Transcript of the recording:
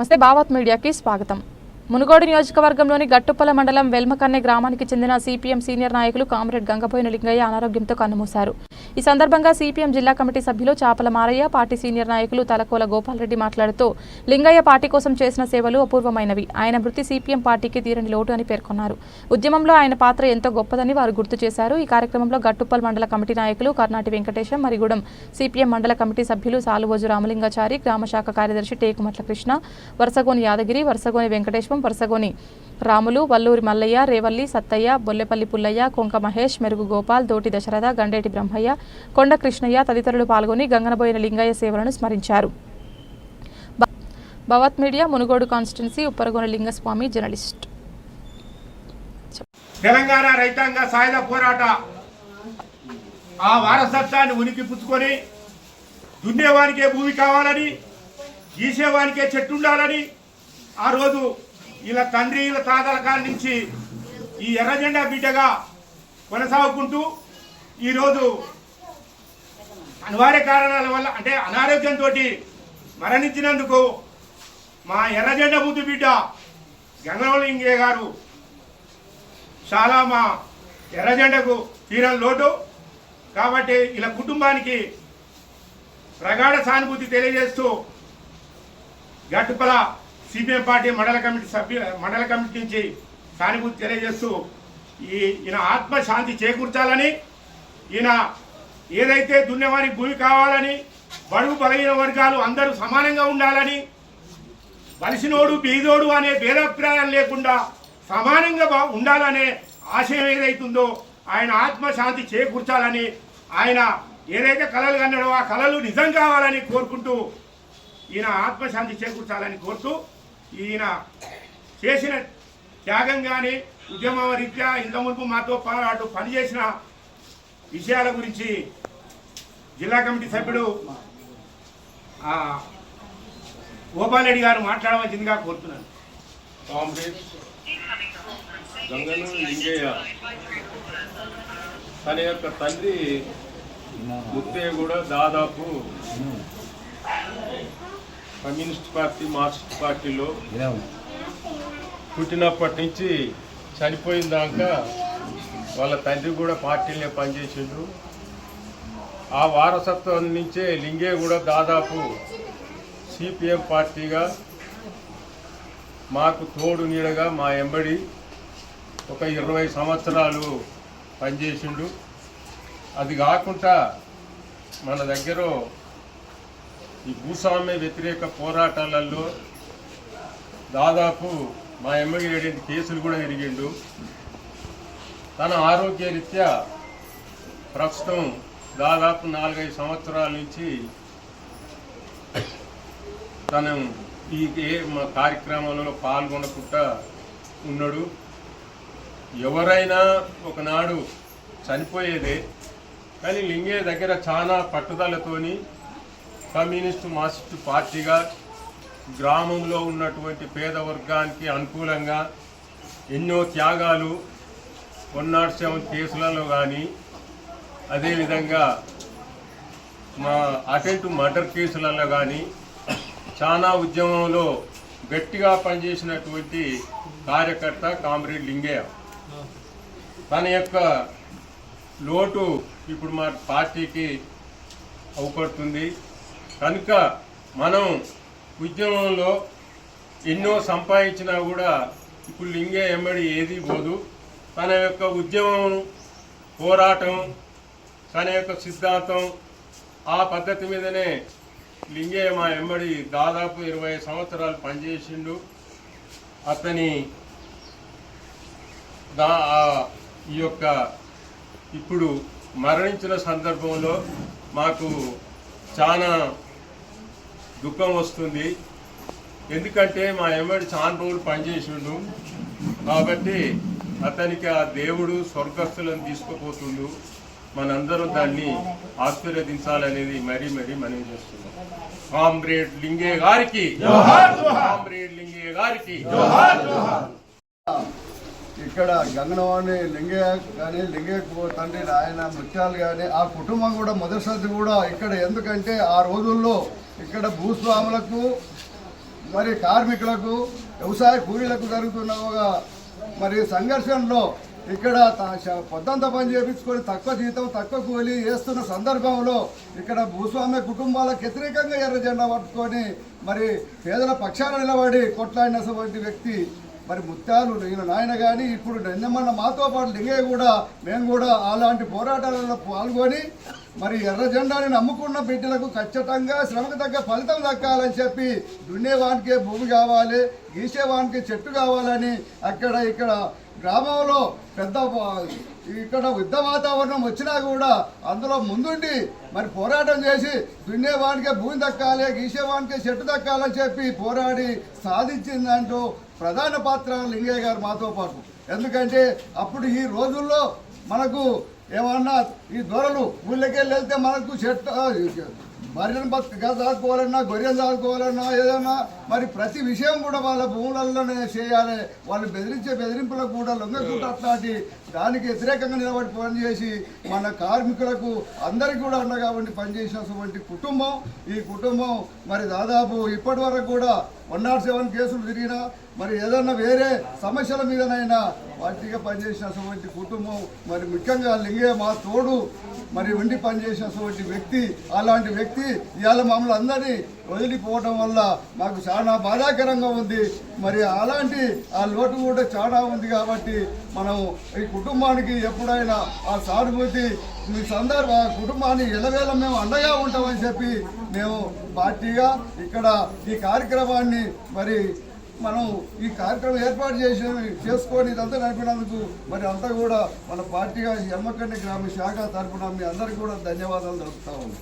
నమస్తే భావత్ మీడియాకి స్వాగతం. మునుగోడు నియోజకవర్గంలోని గట్టుపల మండలం వెల్మకన్నె గ్రామానికి చెందిన సిపిఎం సీనియర్ నాయకులు కామ్రేడ్ గంగపోయిన లింగయ్య అనారోగ్యంతో కన్నుమూశారు. ఈ సందర్భంగా సిపిఎం జిల్లా కమిటీ సభ్యులు చాపల మారయ్య పార్టీ సీనియర్ నాయకులు తలకోల గోపాలరెడ్డి మాట్లాడుతూ లింగయ్య పార్టీ కోసం చేసిన సేవలు అపూర్వమైనవి. ఆయన మృతి సిపిఎం పార్టీకి తీరని లోటు అని పేర్కొన్నారు. ఉద్యమంలో ఆయన పాత్ర ఎంతో గొప్పదని వారు గుర్తు చేశారు. ఈ కార్యక్రమంలో గట్టుప్పల్ మండల కమిటీ నాయకులు కర్నాటి వెంకటేశం మరిగూడెం సిపిఎం మండల కమిటీ సభ్యులు సాలువోజు రామలింగాచారి గ్రామ శాఖ కార్యదర్శి టేకుమట్ల కృష్ణ వరుసగోని యాదగిరి వరుసగోని వెంకటేశ్వం వరుసగోని రాములు వల్లూరి మల్లయ్య రేవల్లి సత్తయ్య బొల్లెపల్లి పుల్లయ్య కొంక మహేష్ మెరుగు గోపాల్ దోటి దశరథ గండేటి బ్రహ్మయ్య కొండ కృష్ణయ్య తదితరులు పాల్గొని గంగనబోయిన లింగయ్య సేవలను స్మరించారు. Bhavat media Munugode constituency Upparagona Lingaswamy journalist. Telangana రైతాంగ సాయుధ పోరాట. ఆ వారసత్వాన్ని ఉనికి పుచ్చుకొని దున్నేవానికే భూమి కావాలని గీసేవానికే చెట్టు ఉండాలని ఆ రోజు ఇలా తండ్రి ఇలా తాతల కాడి నుంచి ఈ ఎర్రజెండా బిడ్డగా కొనసాగుకుంటూ ఈరోజు అనివార్య కారణాల వల్ల అంటే అనారోగ్యంతో మరణించినందుకు మా ఎర్రజెండా బుద్ధి బిడ్డ గంగవలింగే గారు చాలా మా ఎర్రజెండకు తీరని లోటు. కాబట్టి ఇలా కుటుంబానికి ప్రగాఢ సానుభూతి తెలియజేస్తూ గట్టుపల సిపిఎం పార్టీ మండల కమిటీ సభ్యు మండల కమిటీ నుంచి సానుభూతి తెలియజేస్తూ ఈ ఈయన ఆత్మశాంతి చేకూర్చాలని ఈయన ఏదైతే దున్నేవానికి భూమి కావాలని బడుగు బలహీన వర్గాలు అందరూ సమానంగా ఉండాలని బలిసినోడు బీదోడు అనే భేదాభిప్రాయం లేకుండా సమానంగా ఉండాలనే ఆశయం ఏదైతుందో ఆయన ఆత్మశాంతి చేకూర్చాలని ఆయన ఏదైతే కళలు కన్నాడో ఆ కళలు నిజం కావాలని కోరుకుంటూ ఈయన ఆత్మశాంతి చేకూర్చాలని కోరుతూ ఈయన చేసిన త్యాగం కానీ ఉద్యమ రీత్యా ఇంత మునుపు మాతో పాటు పనిచేసిన విషయాల గురించి జిల్లా కమిటీ సభ్యుడు గోపాలరెడ్డి గారు మాట్లాడవలసిందిగా కోరుతున్నాను. కామ్రేడ్ గంగను లింగయ్య తన యొక్క తండ్రి ముత్తయ్య కూడా దాదాపు కమ్యూనిస్ట్ పార్టీ మార్క్సిస్ట్ పార్టీలో పుట్టినప్పటి నుంచి చనిపోయిన దాకా వాళ్ళ తండ్రి కూడా పార్టీలనే పనిచేసిండు ఆ వారసత్వం నుంచే లింగే కూడా దాదాపు సిపిఎం పార్టీగా మాకు తోడు నీడగా మా ఎంబడి ఒక ఇరవై సంవత్సరాలు పనిచేసిండు. అది కాకుండా మన దగ్గర ఈ భూస్వామ్య వ్యతిరేక పోరాటాలలో దాదాపు మా ఎమ్మెల్యే ఏడెంటి కేసులు కూడా తిరిగిండు తన ఆరోగ్య రీత్యా ప్రస్తుతం దాదాపు నాలుగైదు సంవత్సరాల నుంచి తను ఈ ఏ మా కార్యక్రమంలో పాల్గొనకుండా ఉన్నాడు. ఎవరైనా ఒకనాడు చనిపోయేదే కానీ లింగే దగ్గర చాలా పట్టుదలతోని కమ్యూనిస్టు మార్క్సిస్టు పార్టీగా గ్రామంలో ఉన్నటువంటి పేద వర్గానికి అనుకూలంగా ఎన్నో త్యాగాలు వన్ నాట్ సెవెన్ కేసులలో కానీ అదేవిధంగా మా అటెంట్ మర్డర్ కేసులలో కానీ చాలా ఉద్యమంలో గట్టిగా పనిచేసినటువంటి కార్యకర్త కామ్రేడ్ లింగయ్య. తన యొక్క లోటు ఇప్పుడు మా పార్టీకి అవుపడుతుంది. కనుక మనం ఉద్యమంలో ఎన్నో సంపాదించినా కూడా ఇప్పుడు లింగే ఎమ్మడి ఏది పోదు. తన యొక్క ఉద్యమం పోరాటం తన యొక్క సిద్ధాంతం ఆ పద్ధతి మీదనే లింగయ్య మా ఎమ్మడి దాదాపు ఇరవై సంవత్సరాలు పనిచేసిండు. అతని దా ఆ- ఈ యొక్క ఇప్పుడు మరణించిన సందర్భంలో మాకు చాలా దుఃఖం వస్తుంది. ఎందుకంటే మా ఎమ్మడి చాలా రోజులు పనిచేసిండు. కాబట్టి అతనికి ఆ దేవుడు స్వర్గస్థులను తీసుకుపోతుండు. మనందరం దాన్ని ఆశీర్వదించాలనేది మరీ మరీ మనవి చేస్తున్నాం. కామ్రేడ్ లింగే గారికి. కామ్రేడ్ లింగే గారికి. ఇక్కడ గంగనవాణి లింగయ్య కానీ లింగయ్య తండ్రి ఆయన ముత్యాలు కానీ ఆ కుటుంబం కూడా మొదటిసారి కూడా ఇక్కడ. ఎందుకంటే ఆ రోజుల్లో ఇక్కడ భూస్వాములకు మరి కార్మికులకు వ్యవసాయ కూలీలకు జరుగుతున్న ఒక మరి సంఘర్షణలో ఇక్కడ పొద్దంత పొద్దంతా పని చేయించుకొని తక్కువ జీతం తక్కువ కూలి వేస్తున్న సందర్భంలో ఇక్కడ భూస్వామ్య కుటుంబాలకు వ్యతిరేకంగా ఎర్ర జెండా పట్టుకొని మరి పేదల పక్షాన నిలబడి కొట్లాడినటువంటి వ్యక్తి మరి ముత్యాలు నేను నాయన కానీ ఇప్పుడు నిన్నమన్న మాతో పాటు లింగయ్య కూడా మేము కూడా అలాంటి పోరాటాలలో పాల్గొని మరి ఎర్ర జెండాని నమ్ముకున్న బిడ్డలకు ఖచ్చితంగా శ్రమకు తగ్గ ఫలితం దక్కాలని చెప్పి దున్నేవానికి భూమి కావాలి గీసేవానికి చెట్టు కావాలని అక్కడ ఇక్కడ గ్రామంలో పెద్ద ఇక్కడ యుద్ధ వాతావరణం వచ్చినా కూడా అందులో ముందుండి మరి పోరాటం చేసి దున్నేవానికే భూమి దక్కాలి గీసేవానికే చెట్టు దక్కాలని చెప్పి పోరాడి సాధించిందంటూ ప్రధాన పాత్ర లింగయ్య గారు మాతో పాటు. ఎందుకంటే అప్పుడు ఈ రోజుల్లో మనకు ఏమన్నా ఈ దొరలు ఊళ్ళకెళ్ళి వెళ్తే మనకు చెట్టు భార్యను బతు గద దాచుకోవాలన్నా గొర్రెలు దాచుకోవాలన్నా ఏదన్నా మరి ప్రతి విషయం కూడా వాళ్ళ భూములలోనే చేయాలి. వాళ్ళు బెదిరించే బెదిరింపులకు కూడా లొంగకుండా అట్లాంటి దానికి వ్యతిరేకంగా నిలబడి పనిచేసి మన కార్మికులకు అందరికీ కూడా అండగా ఉండి పనిచేసినటువంటి కుటుంబం ఈ కుటుంబం మరి దాదాపు ఇప్పటి వరకు కూడా వన్ నాట్ సెవెన్ కేసులు తిరిగినా మరి ఏదన్నా వేరే సమస్యల మీదనైనా వాటిగా పనిచేసినటువంటి కుటుంబం మరి ముఖ్యంగా లింగే మా తోడు మరి ఉండి పనిచేసినటువంటి వ్యక్తి అలాంటి వ్యక్తి ఇవాళ మమ్మల్ని అందరినీ వదిలిపోవడం వల్ల మాకు చాలా బాధాకరంగా ఉంది. మరి అలాంటి ఆ లోటు కూడా చాలా ఉంది కాబట్టి మనం ఈ కుటుంబానికి ఎప్పుడైనా ఆ సానుభూతి మీ సందర్భ ఆ కుటుంబాన్ని ఎలవేళ మేము అండగా ఉంటామని చెప్పి మేము పార్టీగా ఇక్కడ ఈ కార్యక్రమాన్ని మరి మనం ఈ కార్యక్రమం ఏర్పాటు చేసి చేసుకొని ఇదంతా నడిపినందుకు మరి అంతా కూడా మన పార్టీగా ఎమ్మకండి గ్రామ శాఖ తరపున మీ అందరికీ కూడా ధన్యవాదాలు తెలుపుతా ఉన్నాం.